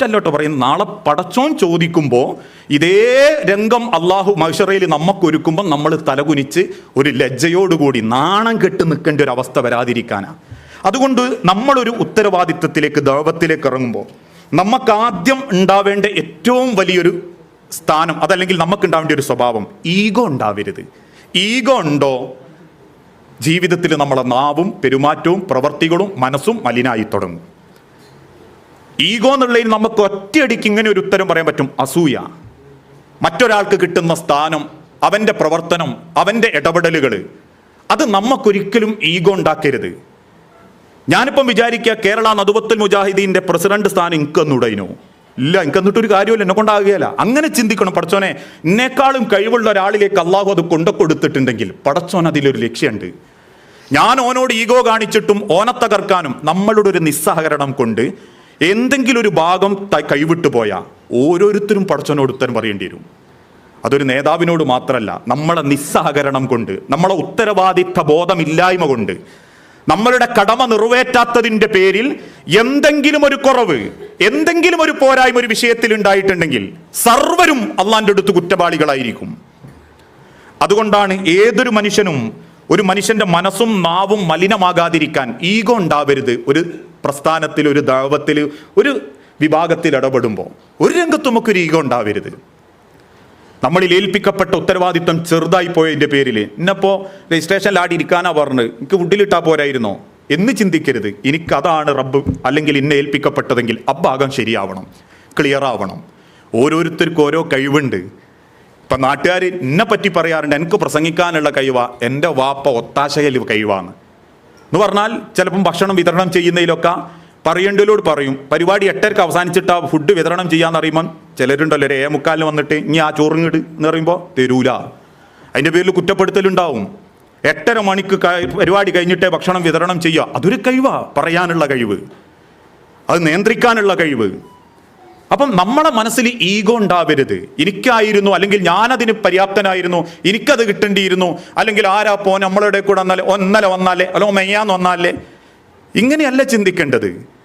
കുറ്റല്ലോട്ടോ പറയുന്നത്. നാളെ പടച്ചോൻ ചോദിക്കുമ്പോൾ ഇതേ രംഗം അള്ളാഹു മഹിഷറയിൽ നമുക്കൊരുക്കുമ്പോൾ നമ്മൾ തലകുനിച്ച് ഒരു ലജ്ജയോടുകൂടി നാണം കെട്ട് നിൽക്കേണ്ട ഒരു അവസ്ഥ വരാതിരിക്കാനാണ് അതുകൊണ്ട് നമ്മളൊരു ഉത്തരവാദിത്വത്തിലേക്ക് ദൈവത്തിലേക്ക് ഇറങ്ങുമ്പോൾ നമുക്ക് ആദ്യം ഉണ്ടാവേണ്ട ഏറ്റവും വലിയൊരു സ്ഥാനം അതല്ലെങ്കിൽ നമുക്ക് ഉണ്ടാവേണ്ട ഒരു സ്വഭാവം ഈഗോ ഉണ്ടാവരുത്. ഈഗോ ഉണ്ടോ? ജീവിതത്തിൽ നമ്മളെ നാവും പെരുമാറ്റവും പ്രവർത്തികളും മനസ്സും മലിനായി തുടങ്ങും. ഈഗോ എന്നുള്ളതിൽ നമുക്ക് ഒറ്റയടിക്ക് ഇങ്ങനെ ഒരു ഉത്തരം പറയാൻ പറ്റും. അസൂയ. മറ്റൊരാൾക്ക് കിട്ടുന്ന സ്ഥാനം അവന്റെ പ്രവർത്തനം അവന്റെ ഇടപെടലുകൾ അത് നമുക്കൊരിക്കലും ഈഗോ ഉണ്ടാക്കരുത്. ഞാനിപ്പം വിചാരിക്കുക കേരള നദുവത്തുൽ മുജാഹിദീന്റെ പ്രസിഡന്റ് സ്ഥാനം എനിക്ക് തന്നൂടയിനോ ഇല്ല എനിക്ക് എന്നിട്ടൊരു കാര്യമില്ല എന്നെ കൊണ്ടാകുകയില്ല. അങ്ങനെ ചിന്തിക്കണം. പടച്ചോനെ എന്നെക്കാളും കഴിവുള്ള ഒരാളിലേക്ക് അള്ളാഹു അത് കൊണ്ടു കൊടുത്തിട്ടുണ്ടെങ്കിൽ പടച്ചോൻ അതിലൊരു ലക്ഷ്യമുണ്ട് ഞാൻ ഓനോട് ഈഗോ കാണിച്ചിട്ടും ഓനെ തകർക്കാനും നമ്മളുടെ ഒരു നിസ്സഹകരണം കൊണ്ട് എന്തെങ്കിലും ഒരു ഭാഗം കൈവിട്ടു പോയാൽ ഓരോരുത്തരും പടച്ചോനോട് ഉത്തരം പറയേണ്ടി വരും. അതൊരു നേതാവിനോട് മാത്രമല്ല നമ്മളെ നിസ്സഹകരണം കൊണ്ട് നമ്മളെ ഉത്തരവാദിത്ത ബോധമില്ലായ്മ കൊണ്ട് നമ്മളുടെ കടമ നിറവേറ്റാത്തതിന്റെ പേരിൽ എന്തെങ്കിലും ഒരു കുറവ് എന്തെങ്കിലും ഒരു പോരായ്മ ഒരു വിഷയത്തിൽ ഉണ്ടായിട്ടുണ്ടെങ്കിൽ സർവരും അള്ളാന്റെ അടുത്ത് കുറ്റവാളികളായിരിക്കും. അതുകൊണ്ടാണ് ഏതൊരു മനുഷ്യനും ഒരു മനുഷ്യന്റെ മനസ്സും നാവും മലിനമാകാതിരിക്കാൻ ഈഗോ ഉണ്ടാവരുത്. ഒരു പ്രസ്ഥാനത്തിൽ ഒരു ദാവത്തിൽ ഒരു വിഭാഗത്തിൽ ഇടപെടുമ്പോൾ ഒരു രംഗത്തും നമുക്ക് ഒരു ഈഗോ ഉണ്ടാവരുത്. നമ്മളിൽ ഏൽപ്പിക്കപ്പെട്ട ഉത്തരവാദിത്വം ചെറുതായി പോയതിന്റെ പേരിൽ ഇന്നപ്പോൾ രജിസ്ട്രേഷൻ ആടി ഇരിക്കാനാ പറഞ്ഞ് എനിക്ക് വുഡിലിട്ടാ പോരായിരുന്നോ? എന്ന് ചിന്തിക്കരുത്. എനിക്കതാണ് റബ്ബ് അല്ലെങ്കിൽ ഇന്നെ ഏൽപ്പിക്കപ്പെട്ടതെങ്കിൽ അഭാഗം ശരിയാവണം ക്ലിയർ ആവണം. ഓരോരുത്തർക്കും ഓരോ കഴിവുണ്ട്. ഇപ്പം നാട്ടുകാർ എന്നെ പറ്റി പറയാറുണ്ട് എനിക്ക് പ്രസംഗിക്കാനുള്ള കഴിവാണ് എന്റെ വാപ്പ ഒത്താശയിൽ കഴിവാണ് എന്ന് പറഞ്ഞാൽ ചിലപ്പം ഭക്ഷണം വിതരണം ചെയ്യുന്നതിലൊക്കെ പറയേണ്ടതിലോട് പറയും. പരിപാടി എട്ടരക്ക് അവസാനിച്ചിട്ട് ആ ഫുഡ് വിതരണം ചെയ്യാന്ന് അറിയുമ്പോൾ ചിലരുണ്ടല്ലോ ഒരു ഏ വന്നിട്ട് ഇനി ആ ചോറിങ്ങിട് എന്ന് പറയുമ്പോൾ തരൂല. അതിന്റെ പേരിൽ കുറ്റപ്പെടുത്തലുണ്ടാവും. എട്ടര മണിക്ക് പരിപാടി കഴിഞ്ഞിട്ടേ ഭക്ഷണം വിതരണം ചെയ്യുക. അതൊരു കഴിവാ പറയാനുള്ള കഴിവ്. അത് നിയന്ത്രിക്കാനുള്ള കഴിവ്. അപ്പം നമ്മുടെ മനസ്സിൽ ഈഗോ ഉണ്ടാവരുത്. എനിക്കായിരുന്നു അല്ലെങ്കിൽ ഞാനതിന് പര്യാപ്തനായിരുന്നു എനിക്കത് കിട്ടേണ്ടിയിരുന്നു അല്ലെങ്കിൽ ആരാ പോ നമ്മളുടെ കൂടെ വന്നാലേ ഒന്നല വന്നാലേ അല്ലോ മെയ്യാന്ന് വന്നാലേ. ഇങ്ങനെയല്ല ചിന്തിക്കേണ്ടത്.